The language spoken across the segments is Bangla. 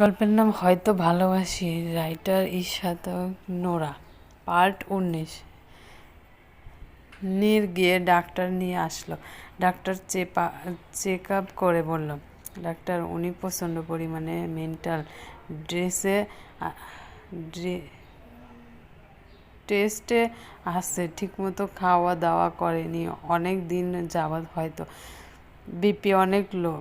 গল্পের নাম হয়তো ভালোবাসি, রাইটার ইশাত নোরা, পার্ট উনিশ। নীর গিয়ে ডাক্তার নিয়ে আসলো। ডাক্তার চেপা চেক আপ করে বলল, ডাক্তার, উনি প্রচণ্ড পরিমাণে মেন্টাল ড্রেসে টেস্টে আসছে ঠিকমতো খাওয়া দাওয়া করেনি, অনেক দিন যাবৎ হয়তো বিপি অনেক লো।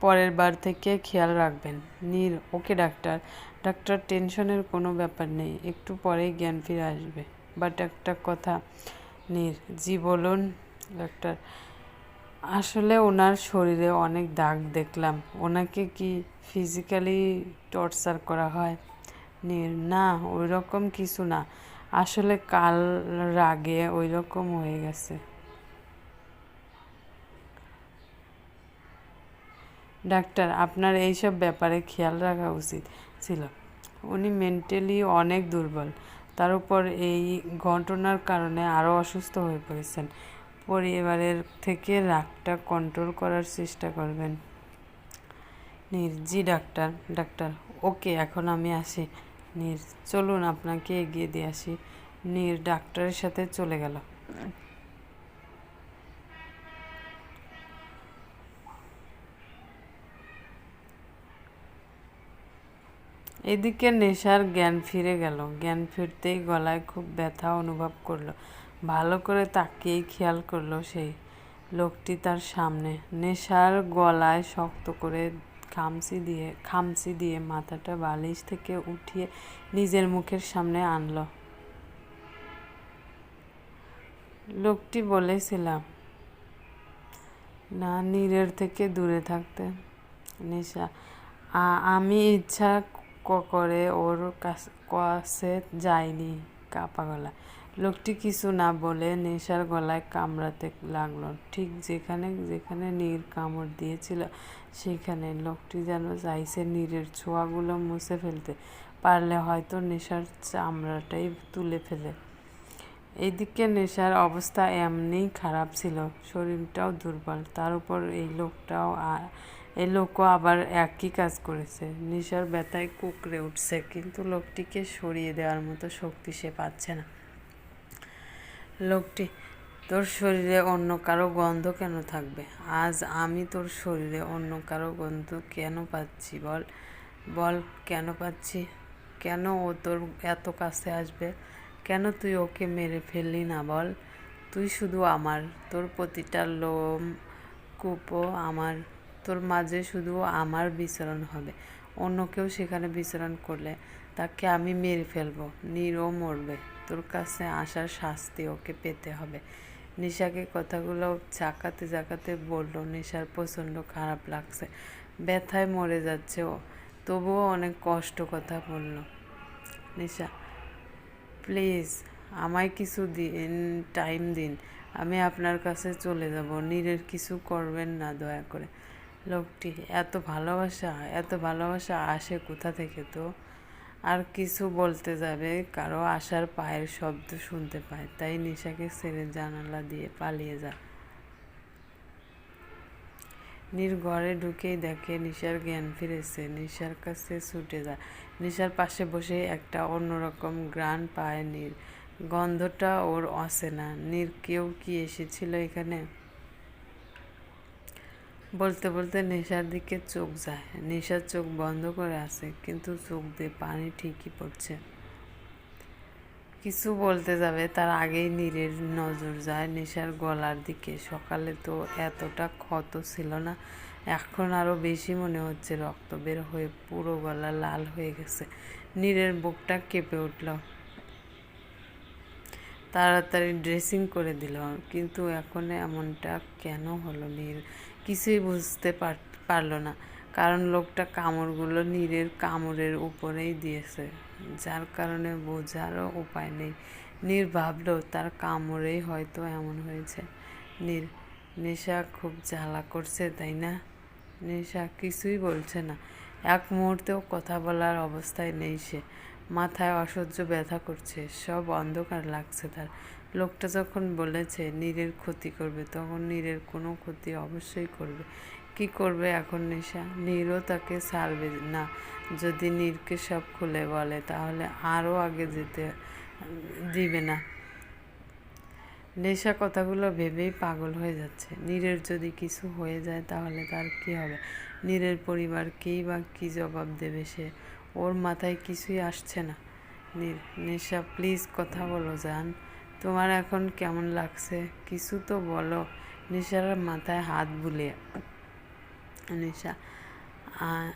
পরের বার থেকে খেয়াল রাখবেন। নীর, ওকে ডাক্তার। ডাক্তার, টেনশনের কোনো ব্যাপার নেই। একটু পরেই জ্ঞান ফিরে আসবে। বাট একটা কথা, নীর, জি বলুন, ডাক্তার। আসলে ওনার শরীরে অনেক দাগ দেখলাম। ওনাকে কি ফিজিক্যালি টর্চার করা হয়? নীর, না ওই রকম কিছু না। আসলে কাল রাগে ওই রকম হয়ে গেছে। ডাক্তার, আপনার এইসব ব্যাপারে খেয়াল রাখা উচিত ছিল। উনি মেন্টালি অনেক দুর্বল। তার উপর এই ঘটনার কারণে আরও অসুস্থ হয়ে পড়েছেন। পরিবারের থেকে রাগটা কন্ট্রোল করার চেষ্টা করবেন। নির জি ডাক্তার ডাক্তার, ওকে এখন আমি আসি। নির চলুন আপনাকে এগিয়ে দিয়ে আসি। নির ডাক্তারের সাথে চলে গেল। এদিকে নেশার জ্ঞান ফিরে গেল। জ্ঞান ফিরতেই গলায় খুব ব্যথা অনুভব করল। ভালো করে তাকিয়েই খেয়াল করল সেই লোকটি তার সামনে। নেশার গলায় শক্ত করে খামচি দিয়ে খামচি দিয়ে মাথাটা বালিশ থেকে উঠিয়ে নিজের মুখের সামনে আনলো। লোকটি বলেছিলাম, না, নীরের থেকে দূরে থাকতে নেশা আমি ইচ্ছা করে ওর কাছে যায়নি কাপা গলা। লোকটি কিছু না বলে নেশার গলায় কামড়াতে লাগল। ঠিক যেখানে যেখানে নীর কামড় দিয়েছিল, সেখানে লোকটি যেন চাইছে নীরের ছোঁয়াগুলো মুছে ফেলতে। পারলে হয়তো নেশার চামড়াটাই তুলে ফেলে। এইদিকে নেশার অবস্থা এমনি খারাপ ছিল। শরীরটাও দুর্বল। তার উপর এই লোকটাও এই লোকও আবার একই কাজ করেছে। নিশার ব্যথায় কুকড়ে উঠছে, কিন্তু লোকটিকে সরিয়ে দেওয়ার মতো শক্তি সে পাচ্ছে না। লোকটি, তোর শরীরে অন্য কারও গন্ধ কেন থাকবে? আজ আমি তোর শরীরে অন্য কারও গন্ধ কেন পাচ্ছি বল? বল, কেন পাচ্ছি? কেন ও তোর এত কাছে আসবে? কেন তুই ওকে মেরে ফেললি না বল? তুই শুধু আমার, তোর প্রতিটা লোম, কূপও আমার। তোর মাঝে শুধু আমার বিচরণ হবে। অন্য কেউ সেখানে বিচরণ করলে তাকে আমি মেরে ফেলব। নিরও মরবে। তোর কাছে আসার শাস্তি ওকে পেতে হবে। নিশাকে কথাগুলো জাকাতে জাকাতে বলল, নিশার প্রচণ্ড খারাপ লাগছে। ব্যথায় মরে যাচ্ছে ও। তবুও অনেক কষ্ট কথা বলল। নিশা, প্লিজ, আমায় কিছু দিন, টাইম দিন। আমি আপনার কাছে চলে যাব। নীরের কিছু করবেন না দয়া করে। লোকটি এত ভালোবাসা এত ভালোবাসা আসে কোথা থেকে তো? আর কিছু বলতে যাবে, কারও আসার পায়ের শব্দ শুনতে পায়, তাই নিশাকে ছেড়ে জানালা দিয়ে পালিয়ে যায়। নির ঘরে ঢুকেই দেখে নিশার জ্ঞান ফিরেছে, নিশার কাছে ছুটে যায়। নিশার পাশে বসে একটা অন্যরকম গ্রান পায় নীর। গন্ধটা ওর অচেনা। নীর, কেউ কি এসেছিল এখানে? বলতে বলতে নেশার দিকে চোখ যায়। নেশার চোখ বন্ধ করে আছে, কিন্তু চোখ দিয়ে পানি ঠিকই পড়ছে। কিছু বলতে যাবে, তার আগেই নীরের নজর যায় নেশার গলার দিকে। সকালে তো এতটা ক্ষত ছিল না, এখন আরও বেশি মনে হচ্ছে রক্ত বের হয়ে পুরো গলা লাল হয়ে গেছে। নীরের বুকটা কেঁপে উঠল। তাড়াতাড়ি ড্রেসিং করে দিল কিন্তু এখন এমনটা কেন হলো নীর? কিছুই বুঝতে পারল না। কারণ লোকটা কামড়গুলো নীরের কামড়ের উপরেই দিয়েছে। যার কারণে বোঝারও উপায় নেই। নীর ভাবলো, তার কামড়েই হয়তো এমন হয়েছে। নীর, নেশা খুব জ্বালা করছে, তাই না? নেশা কিছুই বলছে না। এক মুহূর্তেও কথা বলার অবস্থায় নেই সে। মাথায় অসহ্য ব্যথা করছে, সব অন্ধকার লাগছে তার। লোকটা যখন বলেছে, নীরের ক্ষতি করবে, তখন নীরের কোনো ক্ষতি অবশ্যই করবে। কি করবে এখন নেশা? নীরও তাকে ছাড়বে না। যদি নীরকে সব খুলে বলে, তাহলে আরও আগে যেতে দিবে না। নেশা কথাগুলো ভেবেই পাগল হয়ে যাচ্ছে। নীরের যদি কিছু হয়ে যায়, তাহলে তার কি হবে? নীরের পরিবারকেই বা কী জবাব দেবে সে? ওর মাথায় কিছুই আসছে না। নেশা প্লিজ কথা বলো জান। তোমার এখন কেমন লাগছে? কিছু তো বলো। নেশার মাথায় হাত বুলিয়ে। নেশা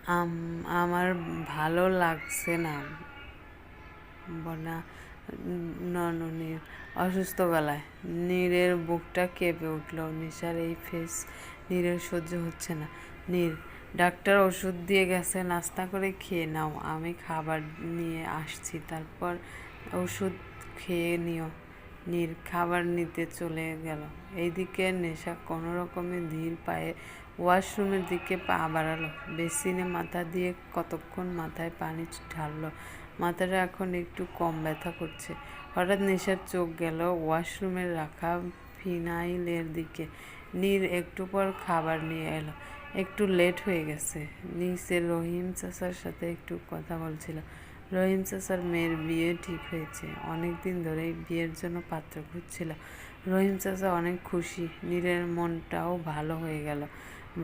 আম- আমার ভালো লাগছে না। বনা নননীর অসুস্থ গলায়। নীরের বুকটা কেঁপে উঠল। নিশার এই ফেস নীরের সহ্য হচ্ছে না। নীর ডাক্তার ওষুধ দিয়ে গেছে, নাস্তা করে খেয়ে নাও। আমি খাবার নিয়ে আসছি, তারপর ওষুধ খেয়ে নিও। নীর খাবার নিতে চলে গেল। এইদিকে নেশা কোনো রকমে ধীর পায়ে ওয়াশরুমের দিকে পা বাড়ালো। বেসিনে মাথা দিয়ে কতক্ষণ মাথায় পানি ঢাললো। মাথাটা এখন একটু কম ব্যথা করছে। হঠাৎ নেশার চোখ গেল ওয়াশরুমে রাখা ফিনাইলের দিকে। নীর একটু পর খাবার নিয়ে এলো। একটু লেট হয়ে গেছে। নিচে রহিম চাচার সাথে একটু কথা বলছিল। রহিম চাচার মেয়ের বিয়ে ঠিক হয়েছে। অনেক দিন ধরেই বিয়ের জন্য পাত্র খুঁজছিল। রহিম চাচা অনেক খুশি। নীরের মনটাও ভালো হয়ে গেল।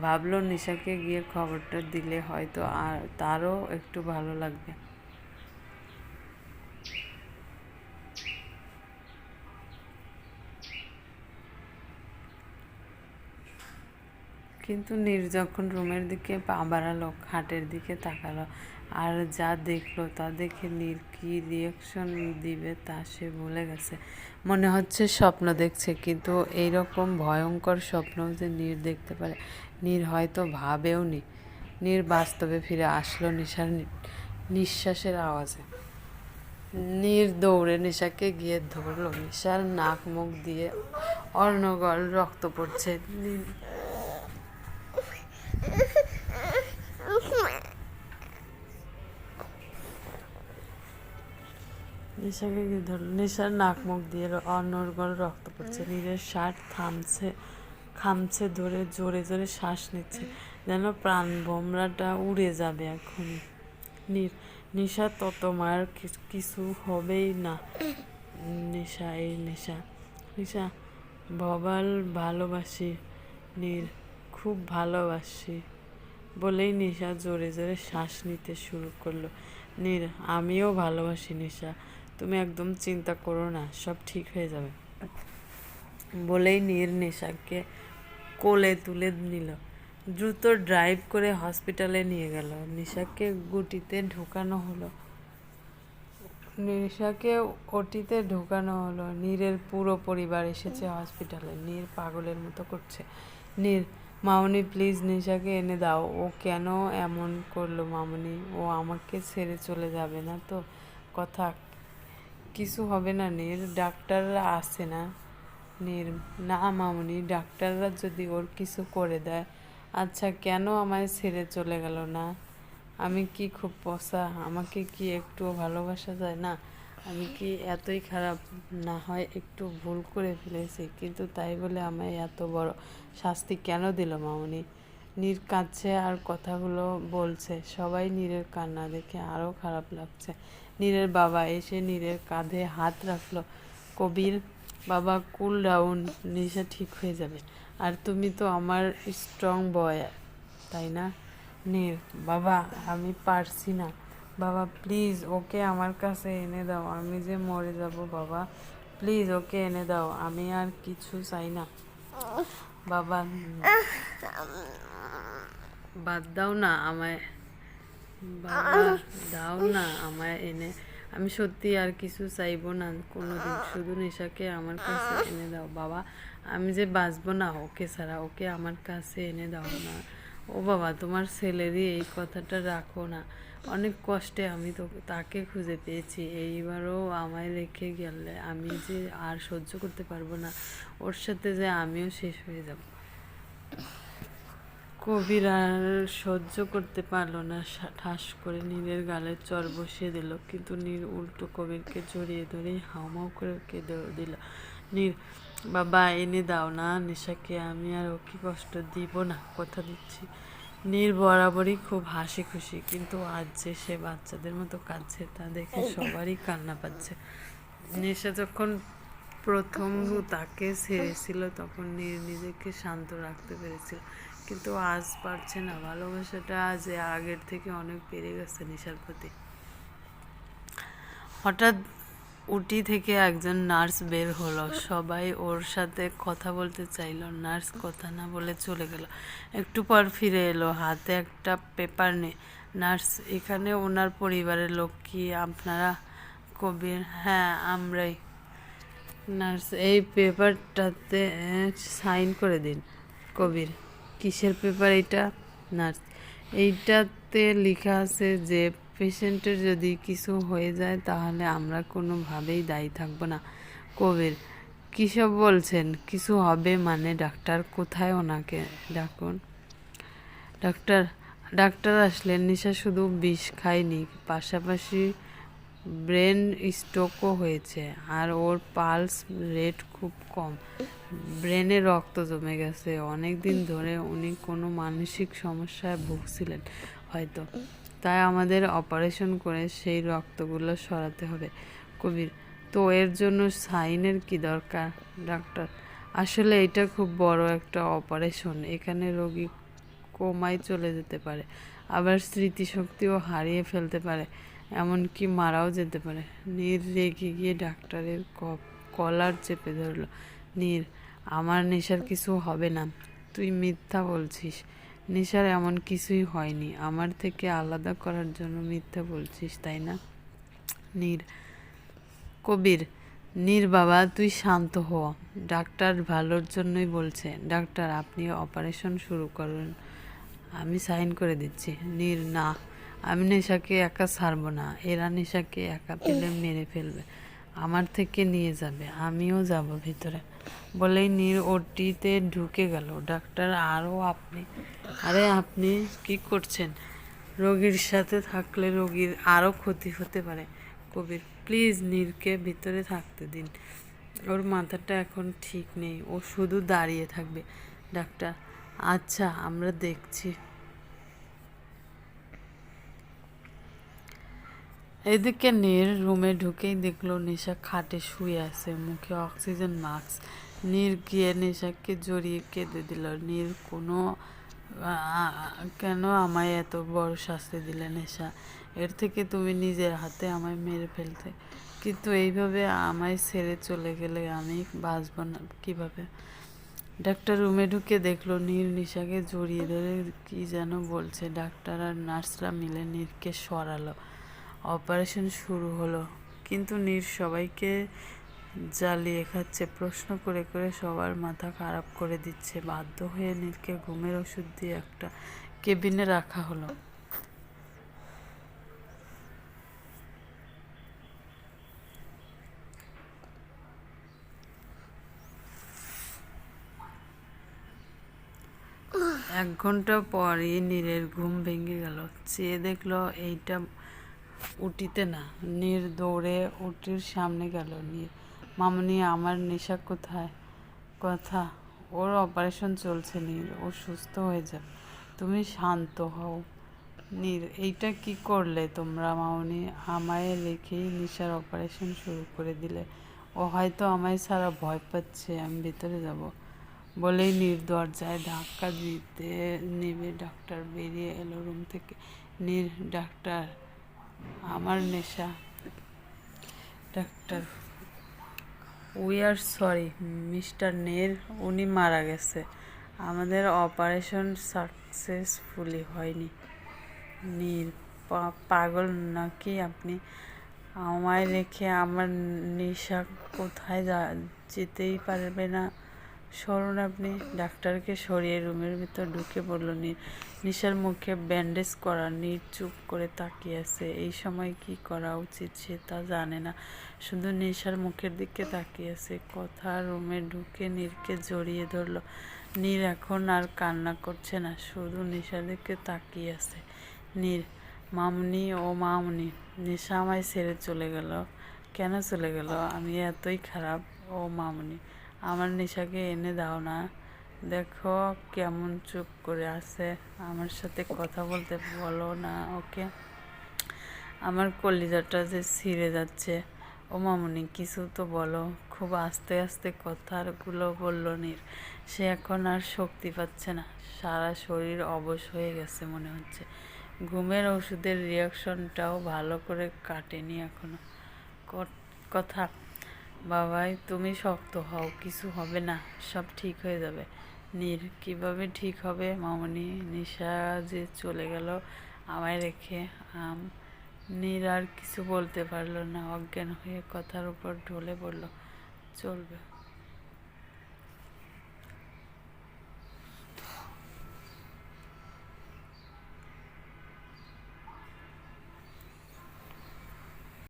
ভাবলো নিশাকে গিয়ে খবরটা দিলে হয়তো আর তারও একটু ভালো লাগবে। কিন্তু নীর যখন রুমের দিকে পা বাড়ালো, খাটের দিকে তাকালো আর যা দেখল তা দেখে নীর কি রিয়াকশন দিবে তা সে ভুলে গেছে। মনে হচ্ছে স্বপ্ন দেখছে কিন্তু এইরকম ভয়ঙ্কর স্বপ্ন যে নীর দেখতে পারে, নীর হয়তো ভাবেও নি। নীর বাস্তবে ফিরে আসলো নিশার নিঃশ্বাসের আওয়াজে। নীর দৌড়ে নিশাকে গিয়ে ধরলো। নিশার নাক মুখ দিয়ে অর্ণগল রক্ত পড়ছে। নেশাকে কি ধরলো? নেশার নাক মুখ দিয়ে অনর্গল রক্ত পড়ছে। নিজের শার্ট থামছে, খামছে ধরে, জোরে জোরে শ্বাস নিচ্ছে। যেন প্রাণ বোমরাটা উড়ে যাবে এখনই নীর নেশা তো তোমার কি- কিছু হবেই না। নেশা, এই নেশা। নেশা, ভবাল ভালোবাসি, নীর। খুব ভালোবাসি। বলেই নিশা জোরে জোরে শ্বাস নিতে শুরু করল। নীর, আমিও ভালোবাসি নিশা। তুমি একদম চিন্তা করো না, সব ঠিক হয়ে যাবে। বলেই নীর নেশাকে কোলে তুলে নিল। দ্রুত ড্রাইভ করে হসপিটালে নিয়ে গেল। নিশাকে গুটিতে ঢোকানো হলো। নিশাকে ওটিতে ঢোকানো হলো। নীরের পুরো পরিবার এসেছে হসপিটালে। নীর পাগলের মতো করছে। নীর মামনি প্লিজ নিশাকে এনে দাও। ও কেন এমন করল মামনি? ও আমাকে ছেড়ে চলে যাবে না তো? কথা কিছু হবে না নীর। ডাক্তাররা আসে না নীর? না মামনি, ডাক্তাররা যদি ওর কিছু করে দেয়। আচ্ছা কেন আমায় ছেড়ে চলে গেল না? আমি কি খুব পসা আমাকে কি একটুও ভালোবাসা যায় না? আমি কি এতই খারাপ? না হয় একটু ভুল করে ফেলেছি। কিন্তু তাই বলে আমায় এত বড় শাস্তি কেন দিল মামনি? নীর কাঁদছে আর কথাগুলো বলছে। সবাই নীরের কান্না দেখে আরও খারাপ লাগছে। নীরের বাবা এসে নীরের কাঁধে হাত রাখল। কবির বাবা, কুল ডাউন, নেশা ঠিক হয়ে যাবে। আর তুমি তো আমার স্ট্রং বয় তাই না? নীর বাবা, আমি পারছি না। বাবা প্লিজ ওকে আমার কাছে এনে দাও। আমি যে মরে যাব বাবা প্লিজ ওকে এনে দাও। আমি আর কিছু চাই না। বাবা, বাদ দাও না আমায়। বাবা, দাও না আমায় এনে। আমি সত্যি আর কিছু চাইব না। কোনোদিন শুধু নেশাকে আমার কাছে এনে দাও। বাবা, আমি যে বাঁচবো না ওকে ছাড়া, ওকে আমার কাছে এনে দাও না। ও বাবা, তোমার ছেলেরই এই কথাটা রাখো না। অনেক কষ্টে আমি তো তাকে খুঁজে পেয়েছি। এইবারও আমায় রেখে গেলে আমি যে আর সহ্য করতে পারব না, ওর সাথে যে আমিও শেষ হয়ে যাব। কবির আর সহ্য করতে পারল না ঠাস করে নীরের গালে চর বসিয়ে দিল। কিন্তু নীর উল্টো কবিরকে জড়িয়ে ধরে হাউমাউ করে কেঁদে দিল। নীর বাবা, এনে দাও না, নিশাকে, আমি আর ওকে কষ্ট দিব না, কথা দিচ্ছি। নীর বরাবরই খুব হাসি খুশি কিন্তু আজ যে সে বাচ্চাদের মতো কাঁদছে তা দেখে সবারই কান্না পাচ্ছে। নেশা যখন প্রথম তাকে ছেড়েছিল তখন নীর নিজেকে শান্ত রাখতে পেরেছিল। কিন্তু আজ পারছে না ভালোবাসাটা যে আগের থেকে অনেক বেড়ে গেছে নেশার প্রতি। হঠাৎ উটি থেকে একজন নার্স বের হলো। সবাই ওর সাথে কথা বলতে চাইলো। নার্স কথা না বলে চলে গেল। একটু পর ফিরে এলো। হাতে একটা পেপার নে। নার্স, এখানে ওনার পরিবারের লোক কি? আপনারা কবির? হ্যাঁ আমরাই। নার্স, এই পেপারটাতে সাইন করে দিন। কবির, কিসের পেপার এটা নার্স, এইটাতে লেখা আছে যে পেশেন্টের যদি কিছু হয়ে যায়, তাহলে আমরা কোনোভাবেই দায়ী থাকব না। কবির কিসব বলছেন? কিছু হবে মানে ডাক্তার কোথায় ওনাকে ডাকুন? ডাক্তার ডাক্তার আসলেন, নিশা শুধু বিষ খায়নি, পাশাপাশি ব্রেন স্ট্রোকও হয়েছে আর ওর পালস রেট খুব কম। ব্রেনে রক্ত জমে গেছে। অনেক দিন ধরে উনি কোনো মানসিক সমস্যায় ভুগছিলেন, হয়তো। তাই আমাদের অপারেশন করে সেই রক্তগুলো সরাতে হবে। কবির, তো এর জন্য সাইনের কি দরকার ডাক্তার আসলে এটা খুব বড় একটা অপারেশন এখানে রোগী কোমায় চলে যেতে পারে, আবার স্মৃতিশক্তিও হারিয়ে ফেলতে পারে, এমনকি মারাও যেতে পারে। নীর রেগে গিয়ে ডাক্তারের কলার চেপে ধরলো, নীর, আমার নেশার কিছু হবে না, তুই মিথ্যা বলছিস। নেশার এমন কিছুই হয়নি। আমার থেকে আলাদা করার জন্য মিথ্যা বলছিস, তাই না? নীর, কবির, নীর বাবা, তুই শান্ত হ। ডাক্তার ভালোর জন্যই বলছে। ডাক্তার, আপনি অপারেশন শুরু করুন। আমি সাইন করে দিচ্ছি। নীর, না, আমি নেশাকে একা ছাড়বো না। এরা নেশাকে একা পেলে মেরে ফেলবে। আমার থেকে নিয়ে যাবে, আমিও যাব ভিতরে। বলেই নীর ওটিতে ঢুকে গেল। ডাক্তার আরও আপনি। আরে আপনি কি করছেন? রোগীর সাথে থাকলে রোগীর আরও ক্ষতি হতে পারে। কবির, প্লিজ নীরকে ভিতরে থাকতে দিন। ওর মাথাটা এখন ঠিক নেই, ও শুধু দাঁড়িয়ে থাকবে। ডাক্তার আচ্ছা আমরা দেখছি। এদিকে নীর রুমে ঢুকেই দেখল নেশা খাটে শুয়ে আছে, মুখে অক্সিজেন মাস্ক। নীর গিয়ে নেশাকে জড়িয়ে কেঁদে দিল। নীর, কোনো কেন আমায় এত বড় শাস্তি দিলে নেশা? এর থেকে তুমি নিজের হাতে আমায় মেরে ফেলতে। কিন্তু এইভাবে আমায় ছেড়ে চলে গেলে আমি বাঁচব না কীভাবে? ডাক্তার রুমে ঢুকে দেখল নীর নিশাকে জড়িয়ে ধরে কি যেন বলছে। ডাক্তার আর নার্সরা মিলে নীরকে সরালো। অপারেশন শুরু হলো। কিন্তু নীর সবাইকে জ্বালিয়ে খাচ্ছে, প্রশ্ন করে করে সবার মাথা খারাপ করে দিচ্ছে। বাধ্য হয়ে নীরকে ঘুমের ওষুধ দিয়ে একটা কেবিনে রাখা হলো। এক ঘণ্টা পরই নীরের ঘুম ভেঙে গেল। চেয়ে দেখল এইটা উটিতে না। নীর দৌড়ে উটির সামনে গেল। নীর, মামনি, আমার নেশা কোথায়? কথা, ওর অপারেশন চলছে নীর, ও সুস্থ হয়ে যাবে তুমি শান্ত হও। নীর, এইটা কি করলে তোমরা মামনি? আমায় রেখেই নিশার অপারেশন শুরু করে দিলে। ও হয়তো আমায় সারা ভয় পাচ্ছে, আমি ভিতরে যাব। বলেই নীর দরজায় ধাক্কা দিতে নেবে ডাক্তার বেরিয়ে এলো রুম থেকে। নীর ডাক্তার আমার নেশা। Doctor we are sorry mister নের উনি মারা গেছে। আমাদের অপারেশন সাকসেসফুলি হয়নি। নীর পাগল নাকি আপনি? আমায় রেখে আমার নেশা কোথায় যেতেই পারবে না। সরুন আপনি ডাক্তারকে সরিয়ে রুমের ভিতর ঢুকে পড়ল নীর নিশার মুখে ব্যান্ডেজ করা নীর চুপ করে তাকিয়ে আছে। এই সময় কি করা উচিত সে তা জানে না। শুধু নিশার মুখের দিকে তাকিয়ে আছে। কথা রুমে ঢুকে নীরকে জড়িয়ে ধরলো। নীর এখন আর কান্না করছে না, শুধু নিশার দিকে তাকিয়ে আছে। নীর, মামনি ও মামনি, নেশা আমায় ছেড়ে চলে গেল। কেন চলে গেল? আমি এতই খারাপ ও মামনি। আমার নিশাকে এনে দাও না। দেখো কেমন চুপ করে আছে। আমার সাথে কথা বলতে বলো না, ওকে? আমার কলিজাটা যে ছিঁড়ে যাচ্ছে। ও মামনি, কিছু তো বলো। খুব আস্তে আস্তে কথাগুলো বলল নীর। সে এখন আর শক্তি পাচ্ছে না। সারা শরীর অবশ হয়ে গেছে মনে হচ্ছে। ঘুমের ওষুধের রিয়াকশনটাও ভালো করে কাটেনি এখনও। কথা বাবাই, তুমি শক্ত হও, কিছু হবে না, সব ঠিক হয়ে যাবে। নীর, কীভাবে ঠিক হবে? মামনি, নিশা যে চলে গেল আমায় রেখে আম। নীর আর কিছু বলতে পারল না, অজ্ঞান হয়ে কথার উপর ঢলে পড়ল। চলবে।